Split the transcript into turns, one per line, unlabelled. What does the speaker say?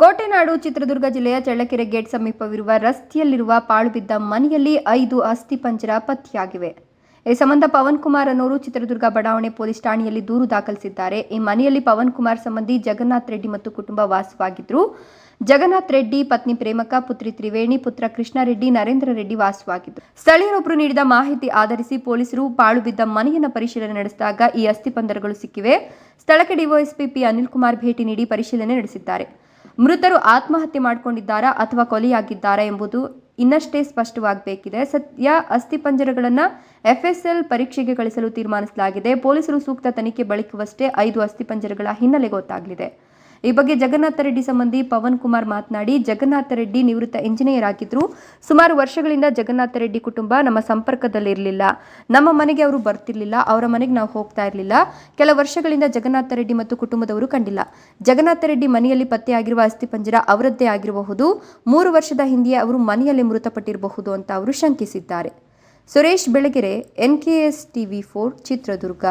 ಕೋಟೆನಾಡು ಚಿತ್ರದುರ್ಗ ಜಿಲ್ಲೆಯ ಚಳ್ಳಕೆರೆ ಗೇಟ್ ಸಮೀಪವಿರುವ ರಸ್ತೆಯಲ್ಲಿರುವ ಪಾಳುಬಿದ್ದ ಮನೆಯಲ್ಲಿ ಐದು ಅಸ್ಥಿಪಂಜರ ಪತ್ತೆಯಾಗಿವೆ. ಈ ಸಂಬಂಧ ಪವನ್ ಕುಮಾರ್ ಅನ್ನೋರು ಚಿತ್ರದುರ್ಗ ಬಡಾವಣೆ ಪೊಲೀಸ್ ಠಾಣೆಯಲ್ಲಿ ದೂರು ದಾಖಲಿಸಿದ್ದಾರೆ. ಈ ಮನೆಯಲ್ಲಿ ಪವನ್ ಕುಮಾರ್ ಸಂಬಂಧಿ ಜಗನ್ನಾಥ್ ರೆಡ್ಡಿ ಮತ್ತು ಕುಟುಂಬ ವಾಸವಾಗಿದ್ದರು ಜಗನ್ನಾಥ್ ರೆಡ್ಡಿ, ಪತ್ನಿ ಪ್ರೇಮಕ, ಪುತ್ರಿ ತ್ರಿವೇಣಿ, ಪುತ್ರ ಕೃಷ್ಣಾರೆಡ್ಡಿ ನರೇಂದ್ರ ರೆಡ್ಡಿ ವಾಸವಾಗಿದ್ದರು ಸ್ಥಳೀಯರೊಬ್ಬರು ನೀಡಿದ ಮಾಹಿತಿ ಆಧರಿಸಿ ಪೊಲೀಸರು ಪಾಳು ಬಿದ್ದ ಮನೆಯನ್ನು ಪರಿಶೀಲನೆ ನಡೆಸಿದಾಗ ಈ ಅಸ್ಥಿಪಂಜರಗಳು ಸಿಕ್ಕಿವೆ. ಸ್ಥಳಕ್ಕೆ ಡಿವೈಎಸ್ಪಿ ಪಿ ಅನಿಲ್ ಕುಮಾರ್ ಭೇಟಿ ನೀಡಿ ಪರಿಶೀಲನೆ ನಡೆಸಿದ್ದಾರೆ. ಮೃತರು ಆತ್ಮಹತ್ಯೆ ಮಾಡಿಕೊಂಡಿದ್ದಾರಾ ಅಥವಾ ಕೊಲೆಯಾಗಿದ್ದಾರಾ ಎಂಬುದು ಇನ್ನಷ್ಟೇ ಸ್ಪಷ್ಟವಾಗಬೇಕಿದೆ. ಸದ್ಯ ಅಸ್ಥಿಪಂಜರಗಳನ್ನು ಎಫ್ಎಸ್ಎಲ್ ಪರೀಕ್ಷೆಗೆ ಕಳಿಸಲು ತೀರ್ಮಾನಿಸಲಾಗಿದೆ. ಪೊಲೀಸರು ಸೂಕ್ತ ತನಿಖೆ ಬಳಿಕವಷ್ಟೇ ಐದು ಅಸ್ಥಿಪಂಜರಗಳ ಹಿನ್ನೆಲೆ ಗೊತ್ತಾಗಲಿದೆ. ಈ ಬಗ್ಗೆ ಜಗನ್ನಾಥ ರೆಡ್ಡಿ ಸಂಬಂಧಿ ಪವನ್ ಕುಮಾರ್ ಮಾತನಾಡಿ, ಜಗನ್ನಾಥ ರೆಡ್ಡಿ ನಿವೃತ್ತ ಇಂಜಿನಿಯರ್ ಆಗಿದ್ರು. ಸುಮಾರು ವರ್ಷಗಳಿಂದ ಜಗನ್ನಾಥ ರೆಡ್ಡಿ ಕುಟುಂಬ ನಮ್ಮ ಸಂಪರ್ಕದಲ್ಲಿರಲಿಲ್ಲ. ನಮ್ಮ ಮನೆಗೆ ಅವರು ಬರ್ತಿರ್ಲಿಲ್ಲ, ಅವರ ಮನೆಗೆ ನಾವು ಹೋಗ್ತಾ ಇರಲಿಲ್ಲ. ಕೆಲ ವರ್ಷಗಳಿಂದ ಜಗನ್ನಾಥ ರೆಡ್ಡಿ ಮತ್ತು ಕುಟುಂಬದವರು ಕಂಡಿಲ್ಲ. ಜಗನ್ನಾಥ ರೆಡ್ಡಿ ಮನೆಯಲ್ಲಿ ಪತ್ತೆಯಾಗಿರುವ ಅಸ್ಥಿಪಂಜರ ಅವರದ್ದೇ ಆಗಿರಬಹುದು. ಮೂರು ವರ್ಷದ ಹಿಂದೆಯೇ ಅವರು ಮನೆಯಲ್ಲಿ ಮೃತಪಟ್ಟಿರಬಹುದು ಅಂತ ಅವರು ಶಂಕಿಸಿದ್ದಾರೆ. Suresh Belagere NKS TV four, Chitradurga.